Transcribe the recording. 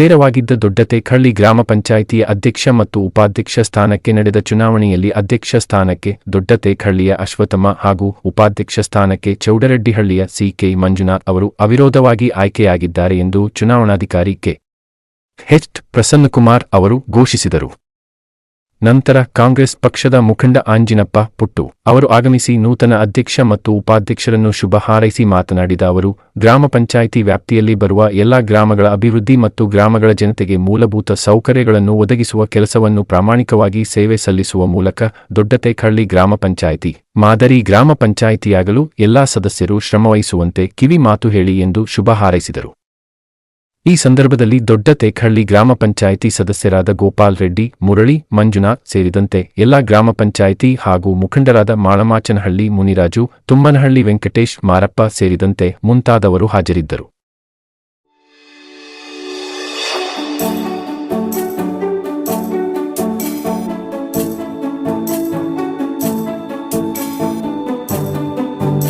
ತೇರವಾಗಿದ್ದ ದೊಡ್ಡತೇಖಳ್ಳಿ ಗ್ರಾಮ ಪಂಚಾಯಿತಿಯ ಅಧ್ಯಕ್ಷ ಮತ್ತು ಉಪಾಧ್ಯಕ್ಷ ಸ್ಥಾನಕ್ಕೆ ನಡೆದ ಚುನಾವಣೆಯಲ್ಲಿ ಅಧ್ಯಕ್ಷ ಸ್ಥಾನಕ್ಕೆ ದೊಡ್ಡತೇಖಳ್ಳಿಯ ಅಶ್ವತ್ಥಮ್ಮ ಹಾಗೂ ಉಪಾಧ್ಯಕ್ಷ ಸ್ಥಾನಕ್ಕೆ ಚೌಡರೆಡ್ಡಿಹಳ್ಳಿಯ ಸಿಕೆ ಮಂಜುನಾಥ್ ಅವರು ಅವಿರೋಧವಾಗಿ ಆಯ್ಕೆಯಾಗಿದ್ದಾರೆ ಎಂದು ಚುನಾವಣಾಧಿಕಾರಿ ಕೆ. ಎಚ್. ಪ್ರಸನ್ನಕುಮಾರ್ ಅವರು ಘೋಷಿಸಿದರು. ನಂತರ ಕಾಂಗ್ರೆಸ್ ಪಕ್ಷದ ಮುಖಂಡ ಆಂಜಿನಪ್ಪ ಪುಟ್ಟು ಅವರು ಆಗಮಿಸಿ ನೂತನ ಅಧ್ಯಕ್ಷ ಮತ್ತು ಉಪಾಧ್ಯಕ್ಷರನ್ನು ಶುಭ ಹಾರೈಸಿ ಮಾತನಾಡಿದ ಅವರು, ಗ್ರಾಮ ಪಂಚಾಯಿತಿ ವ್ಯಾಪ್ತಿಯಲ್ಲಿ ಬರುವ ಎಲ್ಲಾ ಗ್ರಾಮಗಳ ಅಭಿವೃದ್ಧಿ ಮತ್ತು ಗ್ರಾಮಗಳ ಜನತೆಗೆ ಮೂಲಭೂತ ಸೌಕರ್ಯಗಳನ್ನು ಒದಗಿಸುವ ಕೆಲಸವನ್ನು ಪ್ರಾಮಾಣಿಕವಾಗಿ ಸೇವೆ ಸಲ್ಲಿಸುವ ಮೂಲಕ ದೊಡ್ಡತೇಖಳ್ಳಿ ಗ್ರಾಮ ಪಂಚಾಯಿತಿ ಮಾದರಿ ಗ್ರಾಮ ಪಂಚಾಯಿತಿಯಾಗಲು ಎಲ್ಲಾ ಸದಸ್ಯರು ಶ್ರಮವಹಿಸುವಂತೆ ಕಿವಿ ಮಾತು ಹೇಳಿ ಎಂದು ಶುಭ ಹಾರೈಸಿದರು. ಈ ಸಂದರ್ಭದಲ್ಲಿ ದೊಡ್ಡ ತೇಖಳ್ಳಿ ಗ್ರಾಮ ಪಂಚಾಯಿತಿ ಸದಸ್ಯರಾದ ಗೋಪಾಲ್ ರೆಡ್ಡಿ, ಮುರಳಿ, ಮಂಜುನಾಥ್ ಸೇರಿದಂತೆ ಎಲ್ಲಾ ಗ್ರಾಮ ಪಂಚಾಯಿತಿ ಹಾಗೂ ಮುಖಂಡರಾದ ಮಾಳಮಾಚನಹಳ್ಳಿ ಮುನಿರಾಜು ತುಮ್ಮನಹಳ್ಳಿ ವೆಂಕಟೇಶ್ ಮಾರಪ್ಪ ಸೇರಿದಂತೆ ಮುಂತಾದವರು ಹಾಜರಿದ್ದರು.